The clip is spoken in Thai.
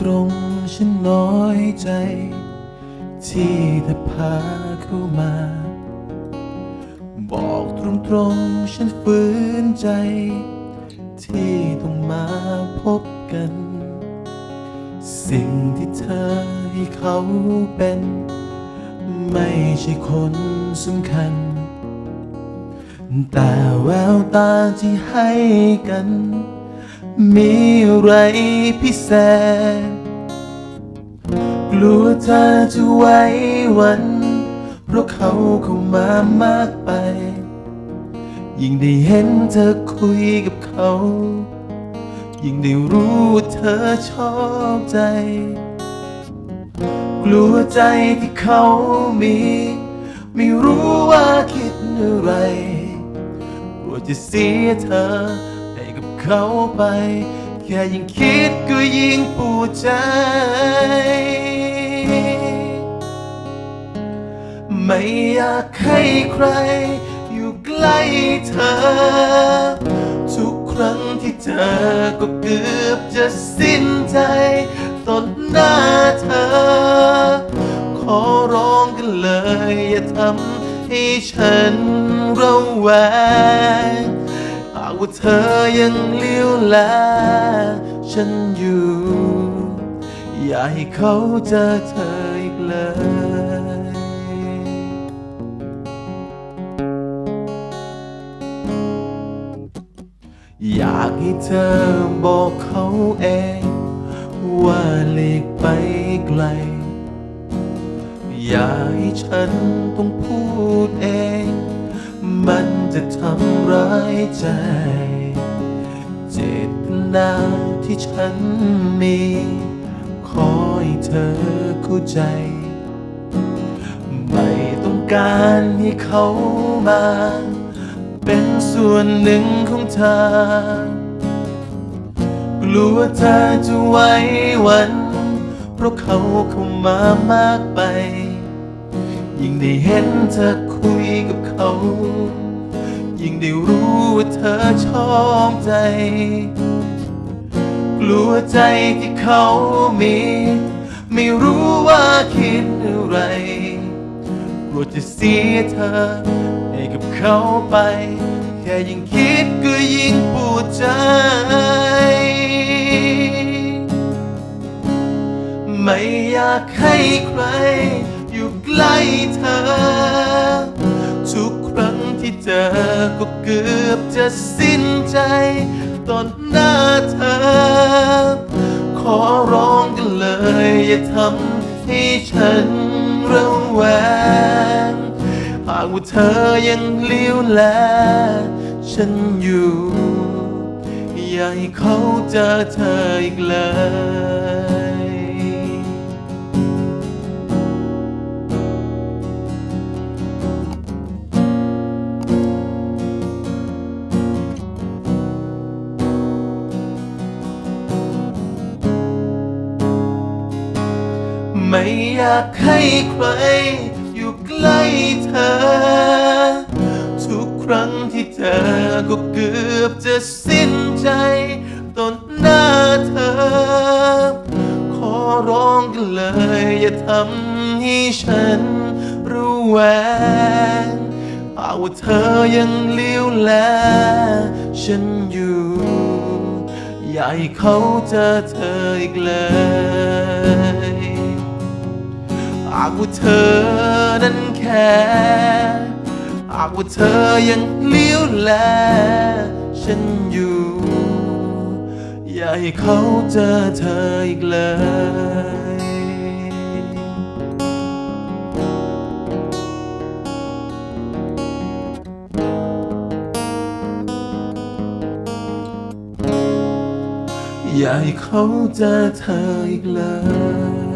ตรงๆฉันน้อยใจ ที่เธอพาเข้ามา บอกตรงๆฉันฝืนใจ ที่ต้องมาพบกัน สิ่งที่เธอให้เขาเป็น ไม่ใช่คนสำคัญ แต่แววตาที่ให้กัน มีอะไรพิเศษ กลัวเธอจะไว้วัน เพราะเขาเข้ามามากไป ยิ่งได้เห็นเธอคุยกับเขา ยิ่งได้รู้ว่าเธอชอบใจ กลัวใจที่เขามี ไม่รู้ว่าคิดอะไร กลัวจะเสียเธอ เขาไป แค่ยิ่งคิดก็ยิ่งปวดใจ ไม่อยากให้ใคร อยู่ใกล้เธอ ทุกครั้งที่เจอก็เกือบจะสิ้นใจต่อหน้าเธอ ขอร้องกันเลยอย่าทำให้ฉันระแวงากว่าเธอยังเลี้ยวแลฉันอยู่ อย่าให้เขาเจอเธออีกเลยอยากให้เธอบอกเขาเอง ว่าหลีกไปไกล อย่าให้ฉันต้องพูดเอง มัน จะทำร้ายใจ เจตนาที่ฉันมี ขอให้เธอเข้าใจ ไม่ต้องการให้เขามา เป็นส่วนหนึ่งของเธอ กลัวเธอจะไว้วัน เพราะเขาเข้ามามากไปยิ่งได้เห็นเธอคุยกับเขา ยิ่งได้รู้ว่าเธอชอบใจ กลัวใจที่เขามี ไม่รู้ว่าคิดอะไร กลัวจะเสียเธอให้กับเขาไป แค่ยิ่งคิดก็ยิ่งปวดใจ ไม่อยากให้ใครอยู่ใกล้เธอ ที่เจอก็เกือบจะสิ้นใจตอนหน้าเธอ ขอร้องกันเลย อย่าทำให้ฉันระแวงหากว่าเธอยังเลี้ยวแล ฉันอยู่ อย่าให้เขาเจอเธออีกเลย ไม่อยากให้ใคร อยู่ใกล้เธอ ทุกครั้งที่เจอก็เกือบจะสิ้นใจต่อหน้าเธอ ขอร้องกันเลย อย่าทำให้ฉันระแวงหากว่าเธอยังเลี้ยวแลฉันอยู่ อย่าให้เขาเจอเธออีกเลยากว่าเธอนั้นแค่หากว่าเธอยังเลี้ยวแล ฉันอยู่ อย่าให้เขาเจอเธออีกเลยอย่าให้เขาเจอเธออีกเลย